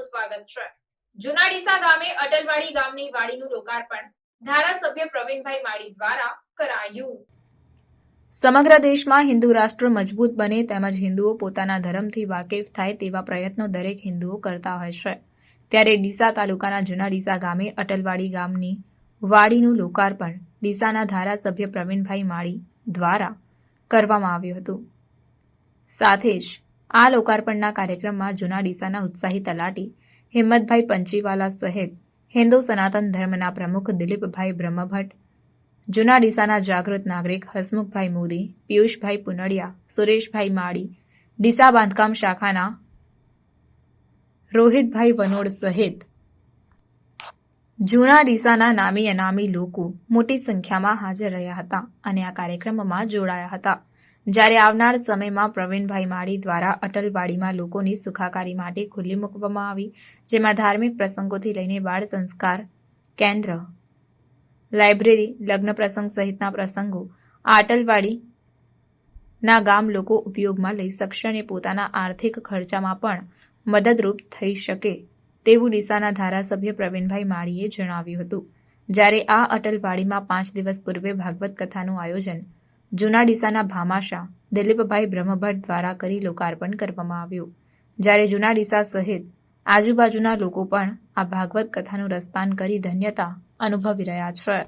સ્વાગત છે. જુનાડીસા ગામે અટલવાડી ગામની વાડીનું લોકાર્પણ ધારાસભ્ય પ્રવીણભાઈ માળી દ્વારા કરાયું. સમગ્ર દેશમાં હિન્દુ રાષ્ટ્ર મજબૂત બને તેમજ હિન્દુઓ પોતાના ધર્મથી વાકેફ થાય તેવા પ્રયત્નો દરેક હિન્દુઓ કરતા હોય છે. ત્યારે ડીસા તાલુકાના જૂના ડીસા ગામે અટલવાડી ગામની વાડીનું લોકાર્પણ ડીસાના ધારાસભ્ય પ્રવીણભાઈ માળી દ્વારા કરવામાં આવ્યું હતું. સાથે જ આ લોકાર્પણના કાર્યક્રમમાં જૂના ડીસાના ઉત્સાહી તલાટી, હિંમતભાઈ પંચીવાલા સહિત હિન્દુ સનાતન ધર્મના પ્રમુખ દિલીપભાઈ બ્રહ્મભટ્ટ, જૂના ડીસાના જાગૃત નાગરિક હસમુખભાઈ મોદી, પિયુષભાઈ પુનડિયા, સુરેશભાઈ માળી, ડીસા બાંધકામ શાખાના રોહિતભાઈ વનોડ સહિત જૂના ડીસાના નામી અનામી લોકો મોટી સંખ્યામાં હાજર રહ્યા હતા અને આ કાર્યક્રમમાં જોડાયા હતા. જ્યારે આવનાર સમયમાં પ્રવીણભાઈ માળી દ્વારા અટલવાડીમાં લોકોની સુખાકારી માટે ખુલ્લી મૂકવામાં આવી, જેમાં ધાર્મિક પ્રસંગોથી લઈને બાળ સંસ્કાર કેન્દ્ર, લાઇબ્રેરી, લગ્ન પ્રસંગ સહિતના પ્રસંગો આ અટલવાડીના ગામ લોકો ઉપયોગમાં લઈ શકશે અને પોતાના આર્થિક ખર્ચામાં પણ મદદરૂપ થઈ શકે તેવું ડીસાના ધારાસભ્ય પ્રવીણભાઈ માળીએ જણાવ્યું હતું. જ્યારે આ અટલવાડીમાં પાંચ દિવસ પૂર્વે ભાગવત કથાનું આયોજન જૂના ડીસાના ભામાશા દિલીપભાઈ બ્રહ્મભટ્ટ દ્વારા કરી લોકાર્પણ કરવામાં આવ્યું. જ્યારે જૂના ડીસા સહિત આજુબાજુના લોકો પણ આ ભાગવત કથાનું રસપાન કરી ધન્યતા અનુભવી રહ્યા છે.